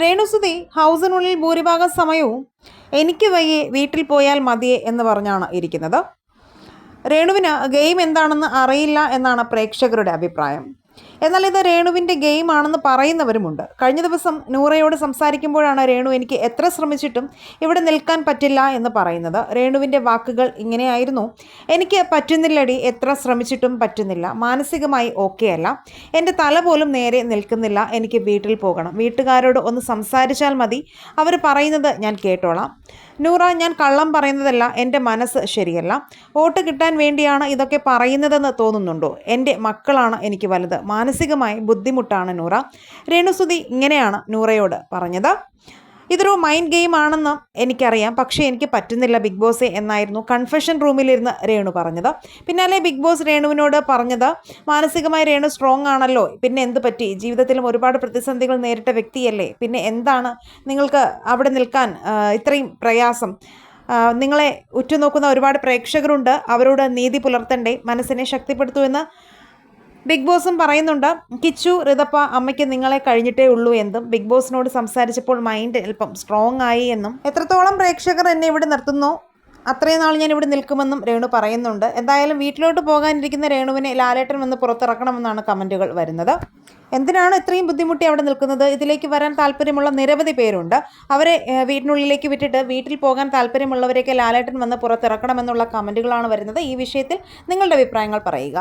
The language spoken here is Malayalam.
രേണുസുതി ഹൗസിനുള്ളിൽ ഭൂരിഭാഗം സമയവും എനിക്ക് വയ്യെ വീട്ടിൽ പോയാൽ മതിയെ എന്ന് പറഞ്ഞാണ് ഇരിക്കുന്നത്. രേണുവിന് ഗെയിം എന്താണെന്ന് അറിയില്ല എന്നാണ് പ്രേക്ഷകരുടെ അഭിപ്രായം. എന്നാൽ ഇത് രേണുവിന്റെ ഗെയിം ആണെന്ന് പറയുന്നവരുമുണ്ട്. കഴിഞ്ഞ ദിവസം നൂറയോട് സംസാരിക്കുമ്പോഴാണ് രേണു എനിക്ക് എത്ര ശ്രമിച്ചിട്ടും ഇവിടെ നിൽക്കാൻ പറ്റില്ല എന്ന് പറയുന്നത്. രേണുവിന്റെ വാക്കുകൾ ഇങ്ങനെയായിരുന്നു. എനിക്ക് പറ്റുന്നില്ലടി എത്ര ശ്രമിച്ചിട്ടും പറ്റുന്നില്ല. മാനസികമായി ഓക്കെ അല്ല. എന്റെ തല പോലും നേരെ നിൽക്കുന്നില്ല. എനിക്ക് വീട്ടിൽ പോകണം. വീട്ടുകാരോട് ഒന്ന് സംസാരിച്ചാൽ മതി. അവർ പറയുന്നത് ഞാൻ കേട്ടോളാം. നൂറ ഞാൻ കള്ളം പറയുന്നതല്ല. എന്റെ മനസ്സ് ശരിയല്ല. വോട്ട് കിട്ടാൻ വേണ്ടിയാണ് ഇതൊക്കെ പറയുന്നതെന്ന് തോന്നുന്നുണ്ടോ? എന്റെ മക്കളാണ് എനിക്ക് വലുത്. മാനസികമായി ബുദ്ധിമുട്ടാണ് നൂറ. രേണുസുതി ഇങ്ങനെയാണ് നൂറയോട് പറഞ്ഞത്. ഇതൊരു മൈൻഡ് ഗെയിം ആണെന്ന് എനിക്കറിയാം. പക്ഷേ എനിക്ക് പറ്റുന്നില്ല ബിഗ് ബോസ് എന്നായിരുന്നു കൺഫെഷൻ റൂമിലിരുന്ന് രേണു പറഞ്ഞത്. പിന്നാലെ ബിഗ് ബോസ് രേണുവിനോട് പറഞ്ഞത് മാനസികമായി രേണു സ്ട്രോങ് ആണല്ലോ. പിന്നെ എന്ത് പറ്റി? ജീവിതത്തിലും ഒരുപാട് പ്രതിസന്ധികൾ നേരിട്ട വ്യക്തിയല്ലേ. പിന്നെ എന്താണ് നിങ്ങൾക്ക് അവിടെ നിൽക്കാൻ ഇത്രയും പ്രയാസം? നിങ്ങളെ ഉറ്റുനോക്കുന്ന ഒരുപാട് പ്രേക്ഷകരുണ്ട്. അവരോട് നീതി പുലർത്തണ്ടേ. മനസ്സിനെ ശക്തിപ്പെടുത്തൂ എന്ന് ബിഗ് ബോസും പറയുന്നുണ്ട് കിച്ചു ഋതപ്പ അമ്മയ്ക്ക് നിങ്ങളെ കഴിഞ്ഞിട്ടേ ഉള്ളൂ എന്നും ബിഗ് ബോസിനോട് സംസാരിച്ചപ്പോൾ മൈൻഡ് അല്പം സ്ട്രോങ് ആയി എന്നും. എത്രത്തോളം പ്രേക്ഷകർ എന്നെ ഇവിടെ നിർത്തുന്നു? അത്രയും നാൾ ഞാൻ ഇവിടെ നിൽക്കുമെന്നും രേണു പറയുന്നുണ്ട്. എന്തായാലും വീട്ടിലോട്ട് പോകാനിരിക്കുന്ന രേണുവിനെ ലാലേട്ടൻ വന്ന് പുറത്തിറക്കണമെന്നാണ് കമന്റുകൾ വരുന്നത്. എന്തിനാണ് ഇത്രയും ബുദ്ധിമുട്ടി അവിടെ നിൽക്കുന്നത്? ഇതിലേക്ക് വരാൻ താല്പര്യമുള്ള നിരവധി പേരുണ്ട്. അവരെ വീടിനുള്ളിലേക്ക് വിട്ടിട്ട് വീട്ടിൽ പോകാൻ താല്പര്യമുള്ളവരെയൊക്കെ ലാലേട്ടൻ വന്ന് പുറത്തിറക്കണമെന്നുള്ള കമന്റുകളാണ് വരുന്നത്. ഈ വിഷയത്തിൽ നിങ്ങളുടെ അഭിപ്രായങ്ങൾ പറയുക.